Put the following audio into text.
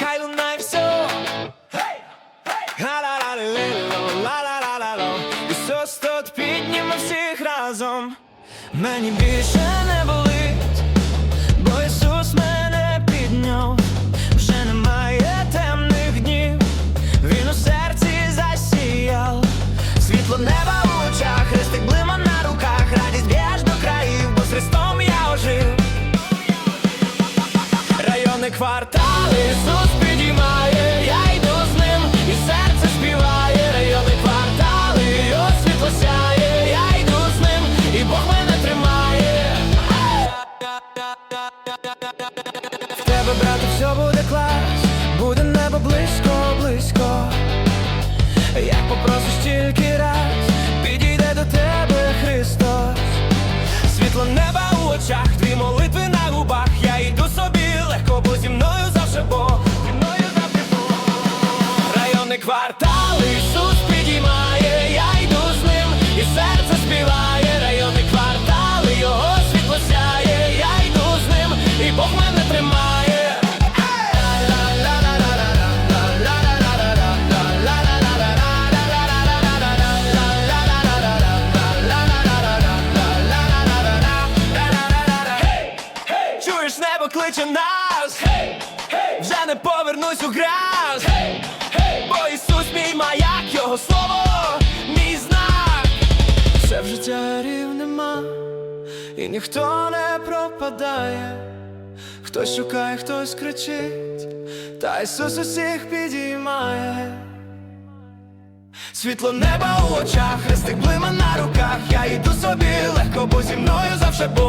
Хай лунає все. Ісус тут підніме всіх разом Мені більше не болить Бо Ісус мене квартали Ісус підіймає, я йду з ним, і серце співає, райони квартали, його світло сяє, я йду з ним, і Бог мене тримає. В тебе, брате, все буде клас, буде небо близько, близько. Як попросиш тільки квартали. Ісус підіймає, я йду з ним, і серце співає, райони квартали, його світло сяє, я йду з ним, і Бог мене тримає. Чуєш, небо кличе нас, вже не повернусь у грязь, життя нема, і ніхто не пропадає. Хтось шукає, хтось кричить, та Ісус усіх підіймає. Світло неба у очах, хрестик блима на руках. Я йду собі легко, бо зі мною завжди Бог.